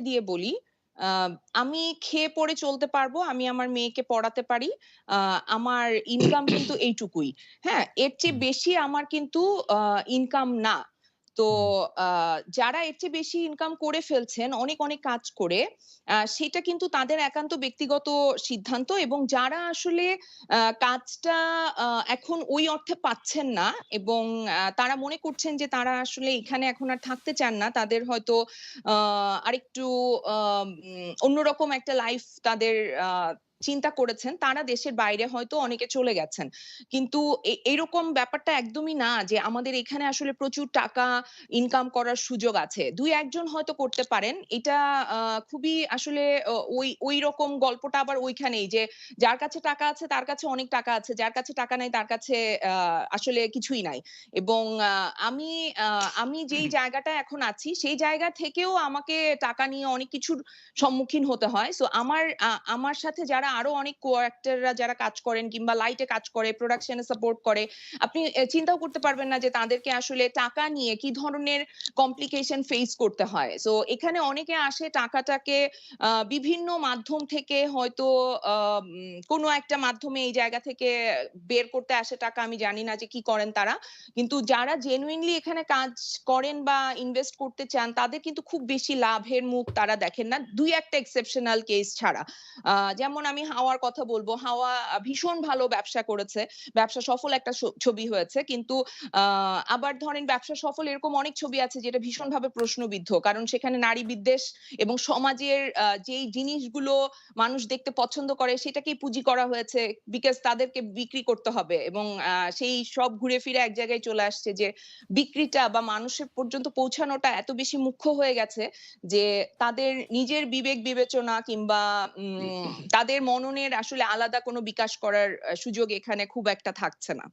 দিয়ে বলি, আহ আমি খেয়ে পরে চলতে পারব। আমি আমার মেয়েকে পড়াতে পারি। আহ আমার ইনকাম কিন্তু এইটুকুই। হ্যাঁ? এর চেয়ে বেশি আমার কিন্তু আহ ইনকাম না। তো যারা এর চেয়ে বেশি ইনকাম করে ফেলছেন অনেক, অনেক কাজ করে, সেটা কিন্তু তাদের একান্ত ব্যক্তিগত সিদ্ধান্ত এবং যারা আসলে কাজটা এখন ওই অর্থে পাচ্ছেন না এবং তারা মনে করছেন যে তারা আসলে এখানে এখন আর থাকতে চান না। তাদের হয়তো আরেকটু অন্যরকম একটা লাইফ তাদের চিন্তা করেছেন। তারা দেশের বাইরে হয়তো অনেকে চলে গেছেন। কিন্তু এরকম ব্যাপারটা একদমই না যে আমাদের এখানে আসলে প্রচুর টাকা ইনকাম করার সুযোগ আছে। ২-১ জন হয়তো করতে পারেন। এটা খুবই আসলে অ ওই ঐরকম গল্পটা আবার ওইখানেই যে যার কাছে টাকা আছে তার কাছে অনেক টাকা আছে। যার কাছে টাকা নাই তার কাছে আসলে কিছুই নাই। এবং আমি আমি যেই জায়গাটা এখন আছি সেই জায়গা থেকেও আমাকে টাকা নিয়ে অনেক কিছুর সম্মুখীন হতে হয়। সো আমার আমার সাথে যারা আরও অনেক কো-অ্যাক্টর রা যারা কাজ করেন কিংবা লাইট কাজ করে, প্রোডাকশন সাপোর্ট করে, আপনি চিন্তাও করতে পারবেন না যে তাদেরকে আসলে টাকা নিয়ে কি ধরনের কমপ্লিকেশন ফেস করতে হয়। সো এখানে অনেকে আসে টাকাটাকে বিভিন্ন মাধ্যম থেকে হয়তো কোন একটা মাধ্যমে এই জায়গা থেকে বের করতে আসে টাকা। আমি জানি না যে কি করেন তারা। কিন্তু যারা জেনুইনলি এখানে কাজ করেন বা ইনভেস্ট করতে চান তাদের কিন্তু খুব বেশি লাভের মুখ তারা দেখেন না। দুই একটা এক্সেপশনাল কেস ছাড়া। যেমন আমি 'হাওয়ার' কথা বলব 'হাওয়া' ভীষণ ভালো ব্যবসা করেছে। ব্যবসা সফল একটা ছবি হয়েছে। কিন্তু আবার ধরেন ব্যবসা সফল এরকম অনেক ছবি আছে যেটা ভীষণভাবে প্রশ্নবিদ্ধ। কারণ সেখানে নারী বিদ্বেষ এবং সমাজের যেই জিনিসগুলো মানুষ দেখতে পছন্দ করে সেটাকেই পুঁজি করা হয়েছে। বিকজ তাদেরকে বিক্রি করতে হবে এবং সেই সব ঘুরে ফিরে এক জায়গায় চলে আসছে যে বিক্রিটা বা মানুষের পর্যন্ত পৌঁছানোটা এত বেশি মুখ্য হয়ে গেছে যে তাদের নিজের বিবেক বিবেচনা কিংবা উম তাদের মননের আসলে আলাদা কোনো বিকাশ করার সুযোগ এখানে খুব একটা থাকছে না।